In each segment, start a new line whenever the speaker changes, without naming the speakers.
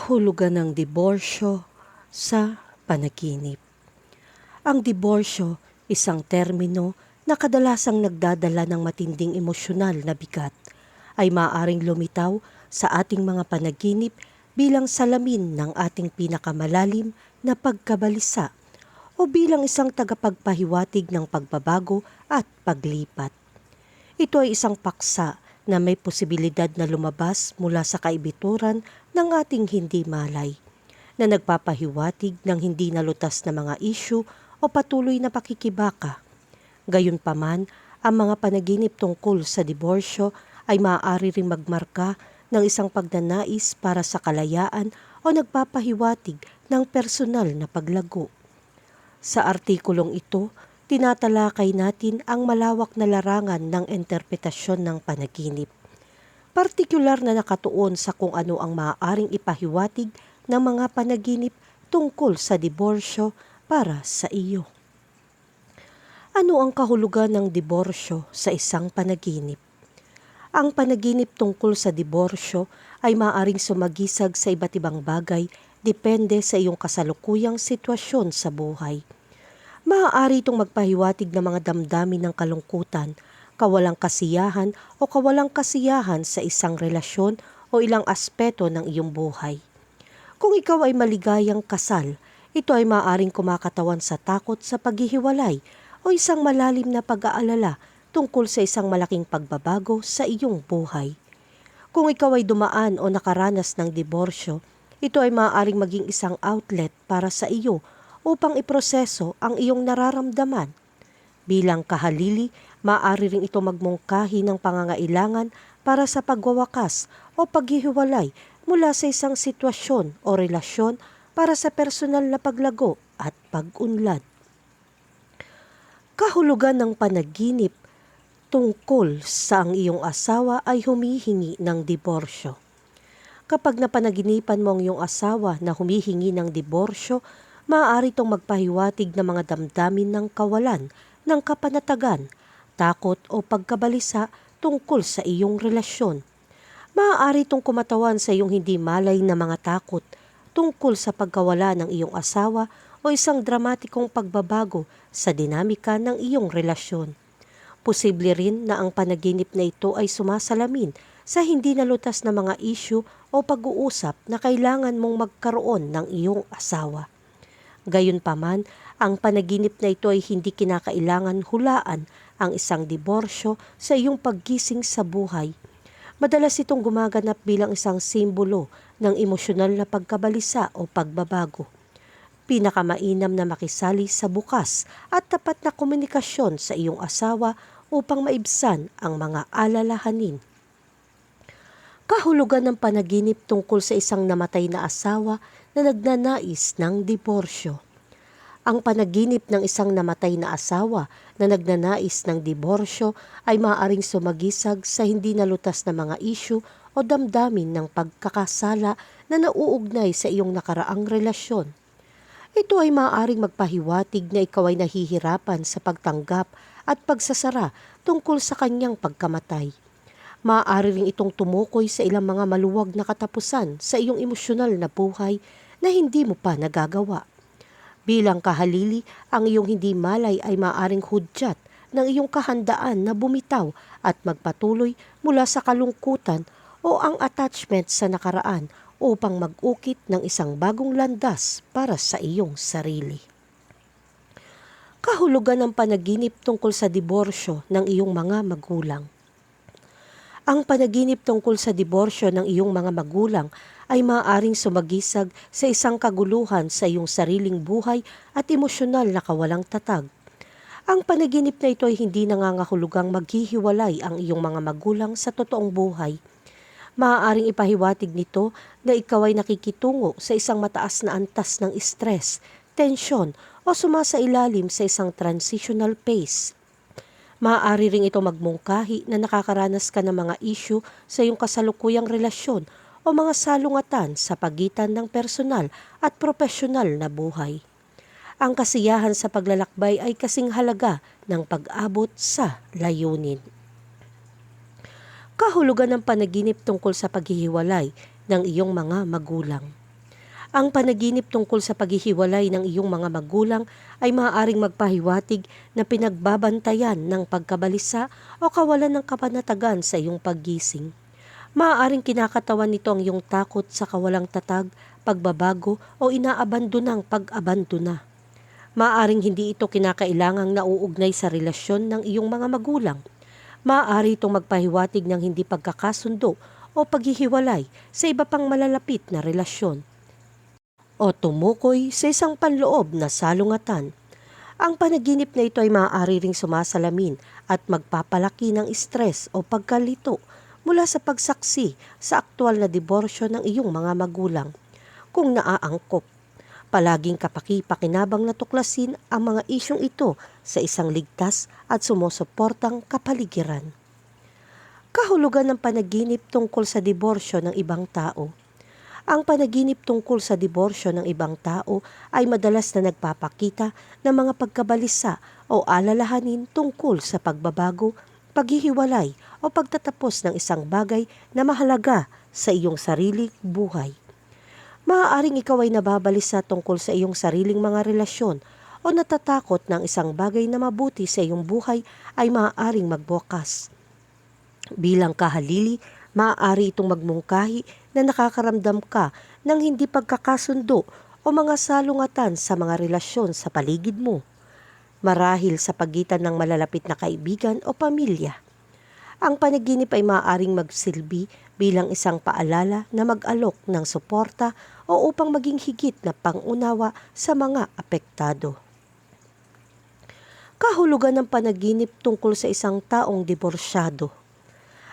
Kahulugan ng diborsyo sa panaginip. Ang diborsyo, isang termino na kadalasang nagdadala ng matinding emosyonal na bigat, ay maaring lumitaw sa ating mga panaginip bilang salamin ng ating pinakamalalim na pagkabalisa o bilang isang tagapagpahiwatig ng pagbabago at paglipat. Ito ay isang paksa na may posibilidad na lumabas mula sa kaibituran ng ating hindi malay, na nagpapahiwatig ng hindi nalutas na mga isyu o patuloy na pakikibaka. Gayunpaman, ang mga panaginip tungkol sa diborsyo ay maaari ring magmarka ng isang pagnanais para sa kalayaan o nagpapahiwatig ng personal na paglago. Sa artikulong ito, tinatalakay natin ang malawak na larangan ng interpretasyon ng panaginip. Partikular na nakatuon sa kung ano ang maaaring ipahiwatig ng mga panaginip tungkol sa diborsyo para sa iyo. Ano ang kahulugan ng diborsyo sa isang panaginip? Ang panaginip tungkol sa diborsyo ay maaaring sumagisag sa iba't ibang bagay depende sa iyong kasalukuyang sitwasyon sa buhay. Maaari itong magpahiwatig ng mga damdamin ng kalungkutan, kawalang kasiyahan o kawalang kasiyahan sa isang relasyon o ilang aspeto ng iyong buhay. Kung ikaw ay maligayang kasal, ito ay maaaring kumakatawan sa takot sa paghihiwalay o isang malalim na pag-aalala tungkol sa isang malaking pagbabago sa iyong buhay. Kung ikaw ay dumaan o nakaranas ng diborsyo, ito ay maaaring maging isang outlet para sa iyo upang iproseso ang iyong nararamdaman. Bilang kahalili, maaari rin ito magmungkahi ng pangangailangan para sa pagwawakas o paghihiwalay mula sa isang sitwasyon o relasyon para sa personal na paglago at pag-unlad. Kahulugan ng panaginip tungkol sa ang iyong asawa ay humihingi ng diborsyo. Kapag napanaginipan mo ang iyong asawa na humihingi ng diborsyo, maaari itong magpahiwatig ng mga damdamin ng kawalan, ng kapanatagan, takot o pagkabalisa tungkol sa iyong relasyon. Maaari itong kumatawan sa iyong hindi malay na mga takot tungkol sa pagkawala ng iyong asawa o isang dramatikong pagbabago sa dinamika ng iyong relasyon. Posible rin na ang panaginip na ito ay sumasalamin sa hindi nalutas na mga isyu o pag-uusap na kailangan mong magkaroon ng iyong asawa. Gayunpaman, ang panaginip na ito ay hindi kinakailangan hulaan ang isang diborsyo sa iyong paggising sa buhay. Madalas itong gumaganap bilang isang simbolo ng emosyonal na pagkabalisa o pagbabago pinakamainam na makisali sa bukas at tapat na komunikasyon sa iyong asawa upang maibsan ang mga alalahanin. Kahulugan ng panaginip tungkol sa isang namatay na asawa na nagnanais ng diborsyo. Ang panaginip ng isang namatay na asawa na nagnanais ng diborsyo ay maaaring sumagisag sa hindi nalutas na mga isyu o damdamin ng pagkakasala na nauugnay sa iyong nakaraang relasyon. Ito ay maaaring magpahiwatig na ikaw ay nahihirapan sa pagtanggap at pagsasara tungkol sa kanyang pagkamatay. Maaari ring itong tumukoy sa ilang mga maluwag na katapusan sa iyong emosyonal na buhay na hindi mo pa nagagawa. Bilang kahalili, ang iyong hindi malay ay maaring hudyat ng iyong kahandaan na bumitaw at magpatuloy mula sa kalungkutan o ang attachment sa nakaraan upang mag-ukit ng isang bagong landas para sa iyong sarili. Kahulugan ng panaginip tungkol sa diborsyo ng iyong mga magulang. Ang panaginip tungkol sa diborsyo ng iyong mga magulang ay maaaring sumagisag sa isang kaguluhan sa iyong sariling buhay at emosyonal na kawalang tatag. Ang panaginip na ito ay hindi nangangahulugang maghihiwalay ang iyong mga magulang sa totoong buhay – maaaring ipahiwatig nito na ikaw ay nakikitungo sa isang mataas na antas ng stress, tensyon o sumasailalim sa isang transitional phase. Maaari ring ito magmungkahi na nakakaranas ka ng mga issue sa iyong kasalukuyang relasyon o mga salungatan sa pagitan ng personal at profesional na buhay. Ang kasiyahan sa paglalakbay ay kasing halaga ng pag-abot sa layunin kahulugan ng panaginip tungkol sa paghihiwalay ng iyong mga magulang. Ang panaginip tungkol sa paghihiwalay ng iyong mga magulang ay maaaring magpahiwatig na pinagbabantayan ng pagkabalisa o kawalan ng kapanatagan sa iyong paggising. Maaaring kinakatawan nito ang iyong takot sa kawalang tatag, pagbabago o inaabandonang pag-abandona. Maaaring hindi ito kinakailangang nauugnay sa relasyon ng iyong mga magulang. Maaari itong magpahiwatig ng hindi pagkakasundo o paghihiwalay sa iba pang malalapit na relasyon o tumukoy sa isang panloob na salungatan. Ang panaginip na ito ay maaari ring sumasalamin at magpapalaki ng stress o pagkalito mula sa pagsaksi sa aktwal na diborsyo ng iyong mga magulang. Kung naaangkop, palaging kapaki-pakinabang na tuklasin ang mga isyong ito sa isang ligtas at sumusuportang kapaligiran. Kahulugan ng panaginip tungkol sa diborsyo ng ibang tao. Ang panaginip tungkol sa diborsyo ng ibang tao ay madalas na nagpapakita ng mga pagkabalisa o alalahanin tungkol sa pagbabago, paghihiwalay o pagtatapos ng isang bagay na mahalaga sa iyong sariling buhay. Maaaring ikaw ay nababalisa tungkol sa iyong sariling mga relasyon o natatakot ng isang bagay na mabuti sa iyong buhay ay maaaring magbukas. Bilang kahalili, maaari itong magmungkahi na nakakaramdam ka ng hindi pagkakasundo o mga salungatan sa mga relasyon sa paligid mo. Marahil sa pagitan ng malalapit na kaibigan o pamilya. Ang panaginip ay maaaring magsilbi bilang isang paalala na mag-alok ng suporta o upang maging higit na pangunawa sa mga apektado. Kahulugan ng panaginip tungkol sa isang taong diborsyado.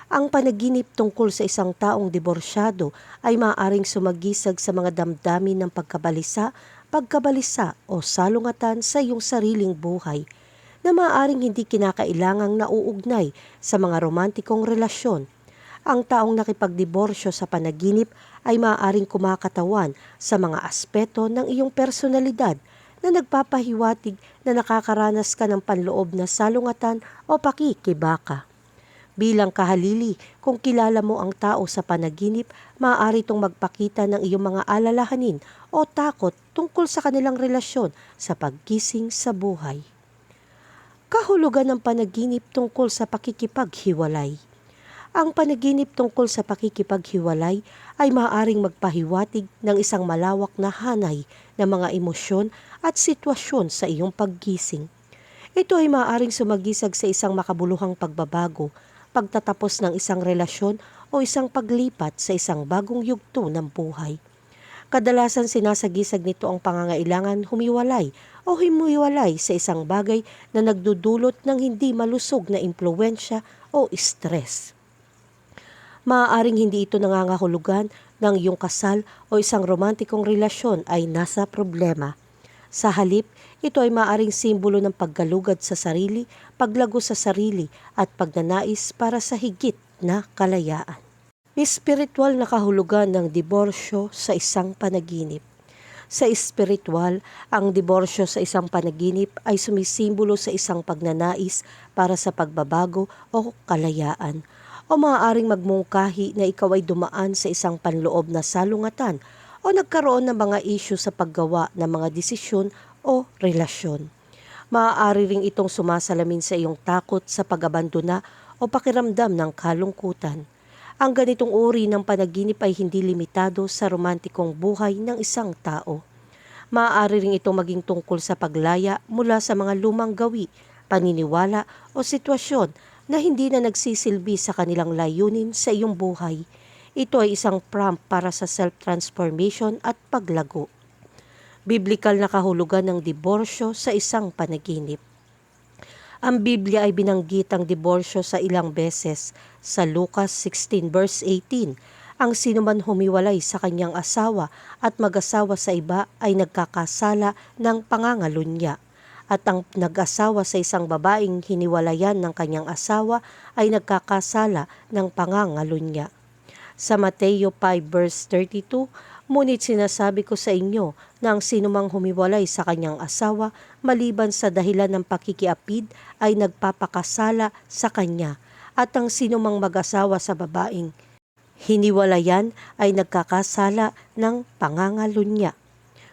Ang panaginip tungkol sa isang taong diborsyado ay maaaring sumagisag sa mga damdamin ng pagkabalisa, pagkabalisa o salungatan sa iyong sariling buhay na maaaring hindi kinakailangang nauugnay sa mga romantikong relasyon. Ang taong nakipagdiborsyo sa panaginip ay maaaring kumakatawan sa mga aspeto ng iyong personalidad na nagpapahiwatig na nakakaranas ka ng panloob na salungatan o pakikibaka. Bilang kahalili, kung kilala mo ang tao sa panaginip, maaari itong magpakita ng iyong mga alalahanin o takot tungkol sa kanilang relasyon sa paggising sa buhay. Kahulugan ng panaginip tungkol sa pakikipaghiwalay. Ang panaginip tungkol sa pakikipaghiwalay ay maaaring magpahiwatig ng isang malawak na hanay ng mga emosyon at sitwasyon sa iyong paggising. Ito ay maaaring sumagisag sa isang makabuluhang pagbabago, pagtatapos ng isang relasyon o isang paglipat sa isang bagong yugto ng buhay. Kadalasan sinasagisag nito ang pangangailangan humiwalay o humiwalay sa isang bagay na nagdudulot ng hindi malusog na impluensya o stress. Maaaring hindi ito nangangahulugan ng iyong kasal o isang romantikong relasyon ay nasa problema. Sa halip, ito ay maaaring simbolo ng paggalugad sa sarili, paglago sa sarili at pagnanais para sa higit na kalayaan. Espiritual na kahulugan ng diborsyo sa isang panaginip. Sa espiritual, ang diborsyo sa isang panaginip ay sumisimbolo sa isang pagnanais para sa pagbabago o kalayaan o maaaring magmungkahi na ikaw ay dumaan sa isang panloob na salungatan o nagkaroon ng mga isyu sa paggawa ng mga desisyon o relasyon. Maaari ring itong sumasalamin sa iyong takot sa pag-abandona o pakiramdam ng kalungkutan. Ang ganitong uri ng panaginip ay hindi limitado sa romantikong buhay ng isang tao. Maaari ring itong maging tungkol sa paglaya mula sa mga lumang gawi, paniniwala o sitwasyon na hindi na nagsisilbi sa kanilang layunin sa iyong buhay. Ito ay isang prompt para sa self-transformation at paglago. Biblikal na kahulugan ng diborsyo sa isang panaginip. Ang Biblia ay binanggit ang diborsyo sa ilang beses sa Lucas 16 verse 18. Ang sinuman humiwalay sa kanyang asawa at mag-asawa sa iba ay nagkakasala ng pangangalunya. At ang nag-asawa sa isang babaeng hiniwalayan ng kanyang asawa ay nagkakasala ng pangangalunya. Sa Mateo 5 verse 32, Ngunit sinasabi ko sa inyo na ang sinumang humiwalay sa kanyang asawa maliban sa dahilan ng pakikiapid ay nagpapakasala sa kanya at ang sinumang mag-asawa sa babaeng Hiniwalayan ay nagkakasala ng pangangalunya.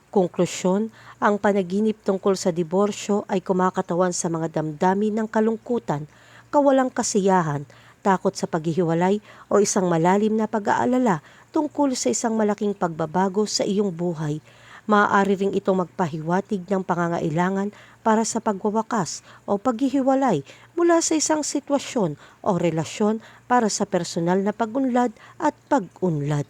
Konklusyon, ang panaginip tungkol sa diborsyo ay kumakatawan sa mga damdamin ng kalungkutan, kawalang kasiyahan, takot sa paghihiwalay o isang malalim na pag-aalala tungkol sa isang malaking pagbabago sa iyong buhay. Maaari ring itong magpahiwatig ng pangangailangan para sa pagwawakas o paghihiwalay mula sa isang sitwasyon o relasyon para sa personal na pagunlad at pag-unlad.